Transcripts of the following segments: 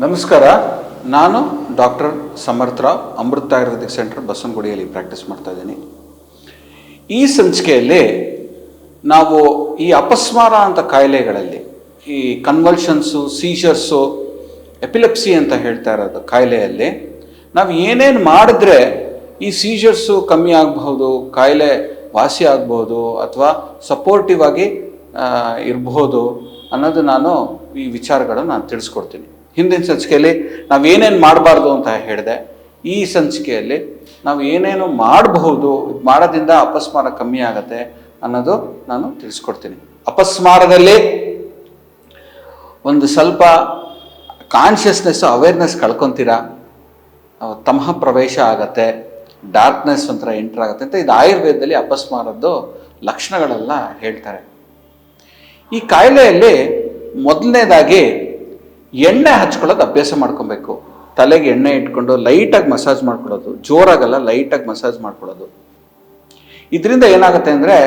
ನಮಸ್ಕಾರ. ನಾನು doctor Samartharao Amrita Ayurvedic centre ಬಸವನಗುಡಿಯಲ್ಲಿ ಪ್ರಾಕ್ಟೀಸ್ ಮಾಡ್ತಾ ಇದ್ದೀನಿ. ಈ ಸಂಚಿಕೆಯಲ್ಲಿ ನಾವು ಈ ಅಪಸ್ಮಾರ ಅಂತ ಕಾಯಿಲೆಗಳಲ್ಲಿ ಈ ಕನ್ವಲ್ಷನ್ಸು ಸೀಜರ್ಸು ಎಪಿಲೆಪ್ಸಿ ಅಂತ ಹೇಳ್ತಾ ಇರೋದು ಕಾಯಿಲೆಯಲ್ಲಿ ನಾವು ಏನೇನು ಮಾಡಿದ್ರೆ ಈ ಸೀಜರ್ಸು ಕಮ್ಮಿ ಆಗಬಹುದು ಕಾಯಿಲೆ ವಾಸಿ ಆಗ್ಬೋದು ಅಥವಾ ಸಪೋರ್ಟಿವ್ ಆಗಿ ಆ, ಇರಬಹುದು ಅನ್ನೋದು ನಾನು ಈ ವಿಚಾರಗಳನ್ನು ನಾನು ತಿಳಿಸ್ಕೊಡ್ತೀನಿ. ಹಿಂದಿನ ಸಂಚಿಕೆಯಲ್ಲಿ ನಾವು ಏನೇನು ಮಾಡಬಾರ್ದು ಅಂತ ಹೇಳಿದೆ, ಈ ಸಂಚಿಕೆಯಲ್ಲಿ ನಾವು ಏನೇನು ಮಾಡಬಹುದು, ಮಾಡೋದ್ರಿಂದ ಅಪಸ್ಮಾರ ಕಮ್ಮಿ ಆಗತ್ತೆ ಅನ್ನೋದು ನಾನು ತಿಳಿಸ್ಕೊಡ್ತೀನಿ. ಅಪಸ್ಮಾರದಲ್ಲಿ ಒಂದು ಸ್ವಲ್ಪ ಕಾನ್ಷಿಯಸ್ನೆಸ್ ಅವೇರ್ನೆಸ್ ಕಳ್ಕೊತೀರಾ? ತಮಹ ತಮಃ ಪ್ರವೇಶ ಆಗತ್ತೆ ಡಾರ್ಕ್ನೆಸ್ ಒಂಥರ ಎಂಟರ್ ಆಗುತ್ತೆ ಅಂತ ಇದು ಆಯುರ್ವೇದದಲ್ಲಿ ಅಪಸ್ಮಾರದ್ದು ಲಕ್ಷಣಗಳೆಲ್ಲ ಹೇಳ್ತಾರೆ. ಈ ಕಾಯಿಲೆಯಲ್ಲಿ ಮೊದಲನೇದಾಗಿ ಎಣ್ಣೆ ಹಚ್ಕೊಳ್ಳೋದು ಅಭ್ಯಾಸ ಮಾಡ್ಕೊಬೇಕು. ತಲೆಗೆ ಎಣ್ಣೆ ಇಟ್ಕೊಂಡು ಲೈಟಾಗಿ ಮಸಾಜ್ ಮಾಡ್ಕೊಳ್ಳೋದು, ಜೋರಾಗಲ್ಲ, ಲೈಟಾಗಿ ಮಸಾಜ್ ಮಾಡ್ಕೊಳ್ಳೋದು. ಇದರಿಂದ ಏನಾಗುತ್ತೆ ಅಂದರೆ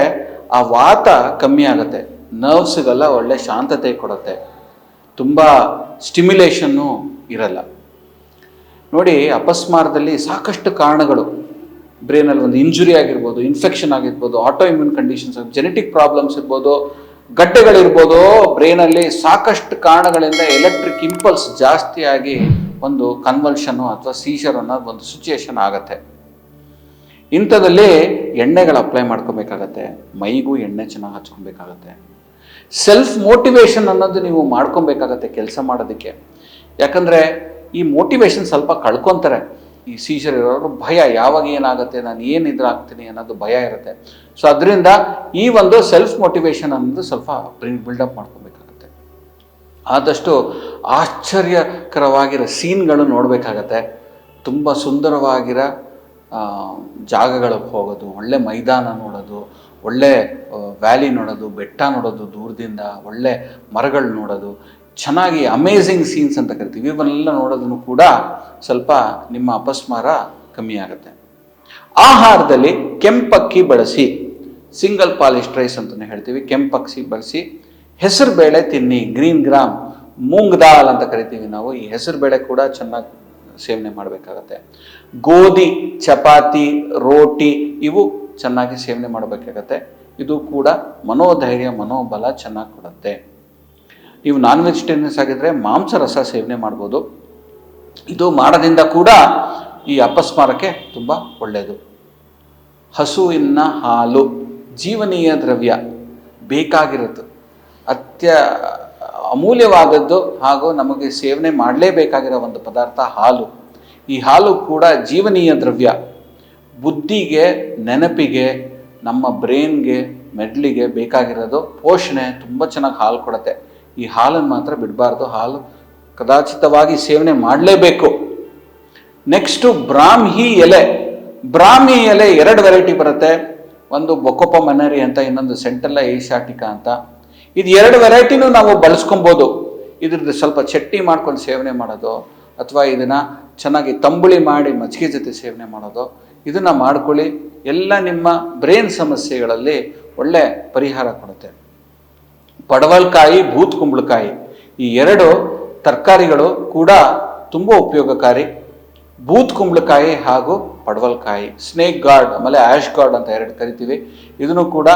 ಆ ವಾತ ಕಮ್ಮಿ ಆಗುತ್ತೆ. ನರ್ವ್ಸ್ಗೆಲ್ಲ ಒಳ್ಳೆ ಶಾಂತತೆ ಕೊಡುತ್ತೆ. ತುಂಬ ಸ್ಟಿಮ್ಯುಲೇಷನ್ನು ಇರಲ್ಲ. ನೋಡಿ, ಅಪಸ್ಮಾರದಲ್ಲಿ ಸಾಕಷ್ಟು ಕಾರಣಗಳು. ಬ್ರೈನಲ್ಲಿ ಒಂದು ಇಂಜುರಿ ಆಗಿರ್ಬೋದು, ಇನ್ಫೆಕ್ಷನ್ ಆಗಿರ್ಬೋದು, auto immune conditions, genetic problems ಇರ್ಬೋದು ಗಡ್ಡೆಗಳಿರ್ಬೋದು, ಬ್ರೈನಲ್ಲಿ ಸಾಕಷ್ಟು ಕಾರಣಗಳಿಂದ ಎಲೆಕ್ಟ್ರಿಕ್ ಇಂಪಲ್ಸ್ ಜಾಸ್ತಿಯಾಗಿ ಒಂದು ಕನ್ವಲ್ಷನ್ನು ಅಥವಾ ಸೀಸರ್ ಅನ್ನೋದು ಒಂದು ಸಿಚುಯೇಷನ್ ಆಗತ್ತೆ. ಇಂಥದ್ದಲ್ಲಿ ಎಣ್ಣೆಗಳು ಅಪ್ಲೈ ಮಾಡ್ಕೊಬೇಕಾಗತ್ತೆ, ಮೈಗೂ ಎಣ್ಣೆ ಚೆನ್ನಾಗಿ ಹಚ್ಕೊಬೇಕಾಗತ್ತೆ. ಸೆಲ್ಫ್ ಮೋಟಿವೇಶನ್ ಅನ್ನೋದು ನೀವು ಮಾಡ್ಕೊಬೇಕಾಗತ್ತೆ ಕೆಲಸ ಮಾಡೋದಕ್ಕೆ. ಯಾಕಂದರೆ ಈ ಮೋಟಿವೇಶನ್ ಸ್ವಲ್ಪ ಕಳ್ಕೊತಾರೆ. ಈ ಸೀಜರ್ ಇರೋರು ಭಯ, ಯಾವಾಗ ಏನಾಗುತ್ತೆ, ನಾನು ಏನು ಇದ್ರಾಗ್ತೀನಿ ಅನ್ನೋದು ಭಯ ಇರುತ್ತೆ. ಸೊ ಅದರಿಂದ ಈ ಒಂದು ಸೆಲ್ಫ್ ಮೋಟಿವೇಶನ್ ಅನ್ನೋದು ಸ್ವಲ್ಪ ಬಿಲ್ಡಪ್ ಮಾಡ್ಕೋಬೇಕಾಗತ್ತೆ. ಆದಷ್ಟು ಆಶ್ಚರ್ಯಕರವಾಗಿರೋ ಸೀನ್ಗಳು ನೋಡಬೇಕಾಗತ್ತೆ. ತುಂಬ ಸುಂದರವಾಗಿರೋ ಜಾಗಗಳಿಗೆ ಹೋಗೋದು, ಒಳ್ಳೆ ಮೈದಾನ ನೋಡೋದು, ಒಳ್ಳೆ ವ್ಯಾಲಿ ನೋಡೋದು, ಬೆಟ್ಟ ನೋಡೋದು ದೂರದಿಂದ, ಒಳ್ಳೆ ಮರಗಳು ನೋಡೋದು ಚೆನ್ನಾಗಿ ಅಮೇಝಿಂಗ್ ಸೀನ್ಸ್ ಅಂತ ಕರಿತೀವಿ. ಇವನ್ನೆಲ್ಲ ನೋಡೋದನ್ನು ಕೂಡ ಸ್ವಲ್ಪ ನಿಮ್ಮ ಅಪಸ್ಮಾರ ಕಮ್ಮಿ ಆಗುತ್ತೆ. ಆಹಾರದಲ್ಲಿ ಕೆಂಪಕ್ಕಿ ಬಳಸಿ ಸಿಂಗಲ್ ಪಾಲಿಶ್ ರೈಸ್ ಅಂತಲೇ ಹೇಳ್ತೀವಿ. ಕೆಂಪಕ್ಕಿ ಬಳಸಿ, ಹೆಸರು ಬೇಳೆ ತಿನ್ನಿ ಗ್ರೀನ್ ಗ್ರಾಮ್ ಮೂಂಗ್ ದಾಲ್ ಅಂತ ಕರಿತೀವಿ ನಾವು. ಈ ಹೆಸರು ಬೇಳೆ ಕೂಡ ಚೆನ್ನಾಗಿ ಸೇವನೆ ಮಾಡಬೇಕಾಗತ್ತೆ. ಗೋಧಿ, ಚಪಾತಿ, ರೋಟಿ ಇವು ಚೆನ್ನಾಗಿ ಸೇವನೆ ಮಾಡಬೇಕಾಗತ್ತೆ. ಇದು ಕೂಡ ಮನೋಧೈರ್ಯ, ಮನೋಬಲ ಚೆನ್ನಾಗಿ ಕೊಡುತ್ತೆ. ನೀವು ನಾನ್ ವೆಜಿಟೇರಿಯನ್ಸ್ ಆಗಿದ್ರೆ ಮಾಂಸ ರಸ ಸೇವನೆ ಮಾಡ್ಬೋದು. ಇದು ಮಾಡೋದ್ರಿಂದ ಕೂಡ ಈ ಅಪಸ್ಮಾರಕ್ಕೆ ತುಂಬ ಒಳ್ಳೆಯದು ಹಸುವಿನ ಹಾಲು ಜೀವನೀಯ ದ್ರವ್ಯ ಬೇಕಾಗಿರೋದು ಅತ್ಯ ಅಮೂಲ್ಯವಾದದ್ದು ಹಾಗೂ ನಮಗೆ ಸೇವನೆ ಮಾಡಲೇಬೇಕಾಗಿರೋ ಒಂದು ಪದಾರ್ಥ ಹಾಲು. ಈ ಹಾಲು ಕೂಡ ಜೀವನೀಯ ದ್ರವ್ಯ. ಬುದ್ಧಿಗೆ, ನೆನಪಿಗೆ, ನಮ್ಮ ಬ್ರೈನ್ಗೆ, ಮೆಡ್ಲಿಗೆ ಬೇಕಾಗಿರೋದು ಪೋಷಣೆ ತುಂಬ ಚೆನ್ನಾಗಿ ಹಾಲು ಕೊಡುತ್ತೆ. ಈ ಹಾಲನ್ನು ಮಾತ್ರ ಬಿಡಬಾರ್ದು. ಹಾಲು ಕದಾಚಿತವಾಗಿ ಸೇವನೆ ಮಾಡಲೇಬೇಕು. ನೆಕ್ಸ್ಟು ಬ್ರಾಹ್ಮಿ ಎಲೆ. ಬ್ರಾಹ್ಮಿ ಎಲೆ ಎರಡು ವೆರೈಟಿ ಬರುತ್ತೆ. ಒಂದು ಬೊಕೊಪ ಮನರಿ ಅಂತ, ಇನ್ನೊಂದು ಸೆಂಟಲ್ಲ ಏಷಾಟಿಕಾ ಅಂತ. ಇದು ಎರಡು ವೆರೈಟಿನೂ ನಾವು ಬಳಸ್ಕೊಬೋದು. ಇದ್ರದ್ದು ಸ್ವಲ್ಪ ಚಟ್ನಿ ಮಾಡ್ಕೊಂಡು ಸೇವನೆ ಮಾಡೋದು, ಅಥವಾ ಇದನ್ನು ಚೆನ್ನಾಗಿ ತಂಬುಳಿ ಮಾಡಿ ಮಜ್ಜಿಗೆ ಜೊತೆ ಸೇವನೆ ಮಾಡೋದು, ಇದನ್ನು ಮಾಡ್ಕೊಳ್ಳಿ. ಎಲ್ಲ ನಿಮ್ಮ ಬ್ರೈನ್ ಸಮಸ್ಯೆಗಳಲ್ಲಿ ಒಳ್ಳೆ ಪರಿಹಾರ ಕೊಡುತ್ತೆ. ಪಡವಲ್ಕಾಯಿ ಬೂತ್ ಕುಂಬಳಕಾಯಿ ಈ ಎರಡು ತರಕಾರಿಗಳು ಕೂಡ ತುಂಬ ಉಪಯೋಗಕಾರಿ. ಬೂತ್ ಕುಂಬಳಕಾಯಿ ಹಾಗೂ ಪಡವಲ್ಕಾಯಿ, ಸ್ನೇಕ್ ಗಾರ್ಡ್, ಆಮೇಲೆ ಆ್ಯಶ್ ಗಾರ್ಡ್ ಅಂತ ಎರಡು ಕರಿತೀವಿ. ಇದನ್ನು ಕೂಡ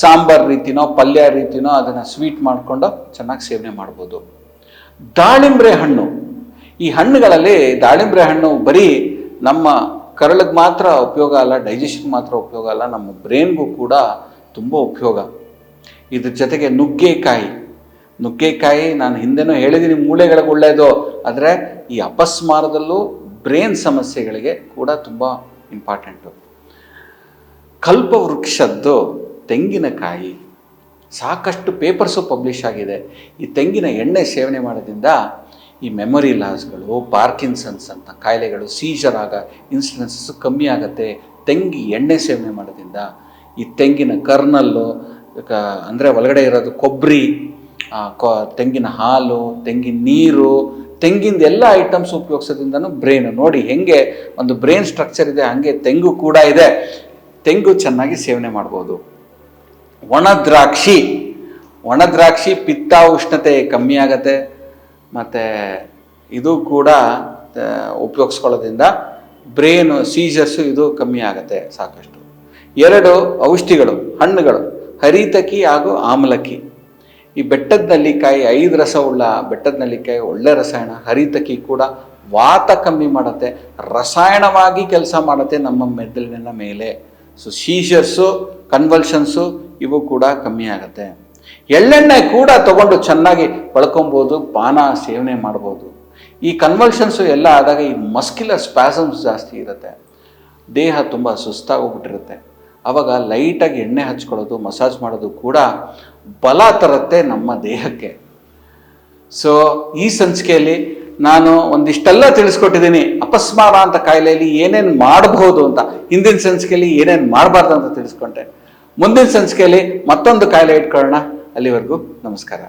ಸಾಂಬಾರ್ ರೀತಿನೋ, ಪಲ್ಯ ರೀತಿನೋ ಅದನ್ನು ಸ್ವೀಟ್ ಮಾಡಿಕೊಂಡು ಚೆನ್ನಾಗಿ ಸೇವನೆ ಮಾಡ್ಬೋದು. ದಾಳಿಂಬ್ರೆ ಹಣ್ಣು. ಈ ಹಣ್ಣುಗಳಲ್ಲಿ ದಾಳಿಂಬ್ರೆ ಹಣ್ಣು ಬರೀ ನಮ್ಮ ಕರಳಿಗೆ ಮಾತ್ರ ಉಪಯೋಗ ಅಲ್ಲ ಡೈಜೆಷನ್ ಮಾತ್ರ ಉಪಯೋಗ ಅಲ್ಲ, ನಮ್ಮ ಬ್ರೈನ್ಗೂ ಕೂಡ ತುಂಬ ಉಪಯೋಗ. ಇದ್ರ ಜೊತೆಗೆ ನುಗ್ಗೆಕಾಯಿ. ನುಗ್ಗೆಕಾಯಿ ನಾನು ಹಿಂದೆನೂ ಹೇಳಿದ್ದೀನಿ ಮೂಳೆಗಳಿಗೆ ಒಳ್ಳೆಯದು ಆದರೆ ಈ ಅಪಸ್ಮಾರದಲ್ಲೂ ಬ್ರೇನ್ ಸಮಸ್ಯೆಗಳಿಗೆ ಕೂಡ ತುಂಬ ಇಂಪಾರ್ಟೆಂಟು ಕಲ್ಪವೃಕ್ಷದ್ದು ತೆಂಗಿನಕಾಯಿ ಸಾಕಷ್ಟು ಪೇಪರ್ಸು ಪಬ್ಲಿಷ್ ಆಗಿದೆ. ಈ ತೆಂಗಿನ ಎಣ್ಣೆ ಸೇವನೆ ಮಾಡೋದ್ರಿಂದ ಈ ಮೆಮೊರಿ ಲಾಸ್ಗಳು, ಪಾರ್ಕಿನ್ಸನ್ಸ್ ಅಂತ ಕಾಯಿಲೆಗಳು, ಸೀಜರ್ ಆಗ ಇನ್ಸಿಡೆನ್ಸಸ್ ಕಮ್ಮಿ ಆಗುತ್ತೆ. ತೆಂಗಿ ಎಣ್ಣೆ ಸೇವನೆ ಮಾಡೋದ್ರಿಂದ ಈ ತೆಂಗಿನ ಕರ್ನಲ್ಲು ಅಂದರೆ ಒಳಗಡೆ ಇರೋದು ಕೊಬ್ಬರಿ ಕೊ, ತೆಂಗಿನ ಹಾಲು, ತೆಂಗಿನ ನೀರು, ತೆಂಗಿಂದ ಎಲ್ಲ ಐಟಮ್ಸ್ ಉಪಯೋಗಿಸೋದ್ರಿಂದನೂ ಬ್ರೈನು ನೋಡಿ ಹೆಂಗೆ ಒಂದು ಬ್ರೈನ್ ಸ್ಟ್ರಕ್ಚರ್ ಇದೆ, ಹಾಗೆ ತೆಂಗು ಕೂಡ ಇದೆ. ತೆಂಗು ಚೆನ್ನಾಗಿ ಸೇವನೆ ಮಾಡ್ಬೋದು. ಒಣದ್ರಾಕ್ಷಿ ದ್ರಾಕ್ಷಿ ಒಣ ದ್ರಾಕ್ಷಿ ಪಿತ್ತ ಉಷ್ಣತೆ ಕಮ್ಮಿ ಆಗತ್ತೆ. ಮತ್ತು ಇದು ಕೂಡ ಉಪಯೋಗಿಸ್ಕೊಳ್ಳೋದ್ರಿಂದ ಬ್ರೇನ್ ಸೀಜರ್ಸು ಇದು ಕಮ್ಮಿ ಆಗುತ್ತೆ ಸಾಕಷ್ಟು. ಎರಡು ಔಷಧಿಗಳು, ಹಣ್ಣುಗಳು. ಹರಿತಕಿ ಹಾಗೂ ಆಮ್ಲಕ್ಕಿ ಈ ಬೆಟ್ಟದ ನಲ್ಲಿಕಾಯಿ ಐದು ರಸವುಳ್ಳ ಬೆಟ್ಟದ ನಲ್ಲಿಕಾಯಿ ಒಳ್ಳೆ ರಸಾಯನ, ಹರಿತಕಿ ಕೂಡ ವಾತ ಕಮ್ಮಿ ಮಾಡುತ್ತೆ, ರಸಾಯನವಾಗಿ ಕೆಲಸ ಮಾಡುತ್ತೆ ನಮ್ಮ ಮೆದುಳಿನ ಮೇಲೆ. ಸೊ ಸೀಜರ್ಸು ಕನ್ವಲ್ಷನ್ಸು ಇವು ಕೂಡ ಕಮ್ಮಿ ಆಗುತ್ತೆ. ಎಳ್ಳೆಣ್ಣೆ ಕೂಡ ತಗೊಂಡು ಚೆನ್ನಾಗಿ ಬಳ್ಕೊಬೋದು ಪಾನ ಸೇವನೆ ಮಾಡ್ಬೋದು. ಈ ಕನ್ವಲ್ಷನ್ಸು ಎಲ್ಲ ಆದಾಗ ಈ ಮಸ್ಕ್ಯುಲರ್ ಸ್ಪ್ಯಾಸಮ್ಸ್ ಜಾಸ್ತಿ ಇರುತ್ತೆ. ದೇಹ ತುಂಬ ಸುಸ್ತಾಗೋಗ್ಬಿಟ್ಟಿರುತ್ತೆ ಆವಾಗ ಲೈಟಾಗಿ ಎಣ್ಣೆ ಹಚ್ಕೊಳ್ಳೋದು, ಮಸಾಜ್ ಮಾಡೋದು ಕೂಡ ಬಲ ತರುತ್ತೆ ನಮ್ಮ ದೇಹಕ್ಕೆ. ಸೊ ಈ ಸಂಚಿಕೆಯಲ್ಲಿ ನಾನು ಒಂದಿಷ್ಟೆಲ್ಲ ತಿಳಿಸ್ಕೊಟ್ಟಿದ್ದೀನಿ. ಅಪಸ್ಮಾರ ಅಂತ ಕಾಯಿಲೆಯಲ್ಲಿ ಏನೇನು ಮಾಡಬಹುದು ಅಂತ, ಹಿಂದಿನ ಸಂಚಿಕೆಯಲ್ಲಿ ಏನೇನು ಮಾಡಬಾರ್ದು ಅಂತ ತಿಳಿಸ್ಕೊಂಡೆ. ಮುಂದಿನ ಸಂಚಿಕೆಯಲ್ಲಿ ಮತ್ತೊಂದು ಕಾಯಿಲೆ ಇಟ್ಕೊಳ್ಳೋಣ. ಅಲ್ಲಿವರೆಗೂ ನಮಸ್ಕಾರ.